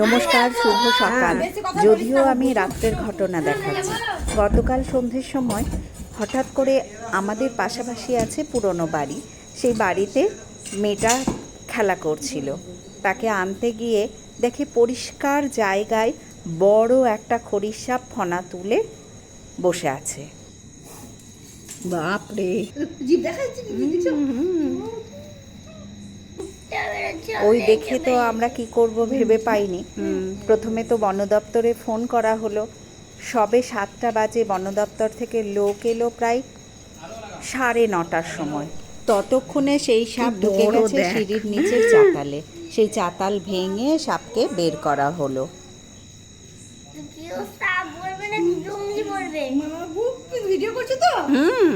নমস্কার শুভ সকাল। যদিও আমি রাত্রের ঘটনা দেখাচ্ছি। গতকাল সন্ধ্যের সময় হঠাৎ করে আমাদের পাশাপাশি আছে পুরনো বাড়ি। সেই বাড়িতে মেয়েটা খেলা করছিল। তাকে আনতে গিয়ে দেখে পরিষ্কার জায়গায় বড় একটা খরিসাপ ফনা তুলে বসে আছে। বাপরে। দেখাচ্ছি দেখছ? ওই দেখে তো আমরা কি করব ভেবে পাইনি। প্রথমে তো বন দপ্তরে ফোন করা হলো। সবে সাতটা বাজে বন দপ্তর থেকে লোক এলো প্রায় সাড়ে নটার সময়। ততক্ষণে সেই সাপ ঢুকে গেছে সিঁড়ির নিচের চাতালে। সেই চাতাল ভেঙে সাপকে বের করা হলো। সাপ বলবে না জঙ্গলি বলবে? মামা ভিডিও করছ তো? হুম।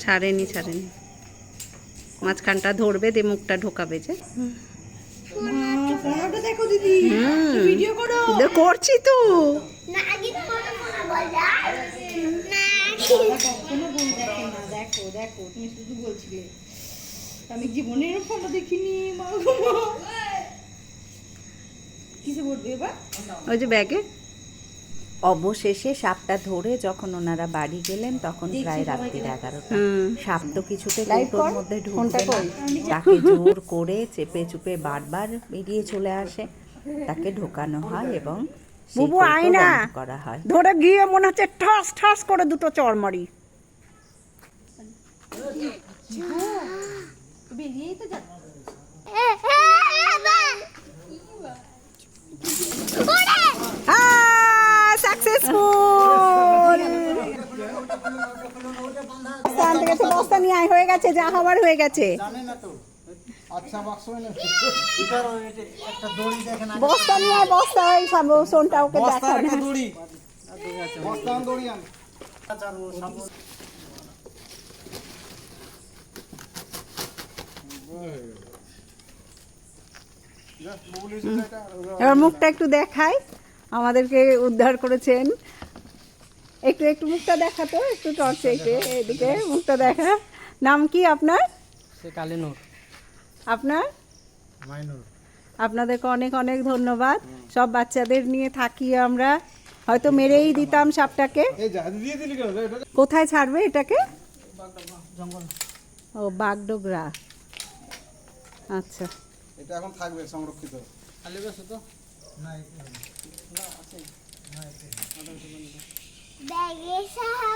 ছাড়েনি ছাড়েনি। মাঝখানটা ধরবে দিয়ে মুখটা ঢোকাবে যে। দেখো দিদি হুম। ভিডিও করো। করছি তো। আমি জীবনে দেখিনি। কিসে ওই যে ব্যাগে? অবশেষে সাপটা ধরে যখন ওনারা বাড়ি গেলেন তখন প্রায় রাত্রির এগারোটা। সাপ তো কিছুতে কৌটোর মধ্যে ঢুকবে তাকে জোর করে চেপে চুপে বারবার বেরিয়ে চলে আসে। তাকে ঢোকানো হয় এবং বুবু, কৌটো আয় না। বন্ধ করা হয়। ধরে গিয়ে মনে হচ্ছে ঠাস ঠাস করে দুটো চড় মারি বেরিয়েই তো যা বস্তা নিয়ে হয়ে গেছে যা হবার হয়ে গেছে। আচ্ছা। বস্তা নিয়ে বস্তা ওই সব সোনটা ওকে এবার মুখটা একটু দেখাই। আমাদেরকে উদ্ধার করেছেন একটু একটু মুখটা দেখাতো একটু টর্চে একটু এদিকে মুখটা দেখা। নাম কি আপনার? সে কালিনুর। আপনার? মাইনুর। আপনাদেরকে অনেক অনেক ধন্যবাদ। সব বাচ্চাদের নিয়ে থাকি আমরা। হয়তো মেরেই দিতাম সাপটাকে। কোথায় ছাড়বে এটাকে? ও বাগডোগরা। আচ্ছা। এটা এখন থাকবে সংরক্ষিত। খালি বেশি তো? ব্যাগে সাহাব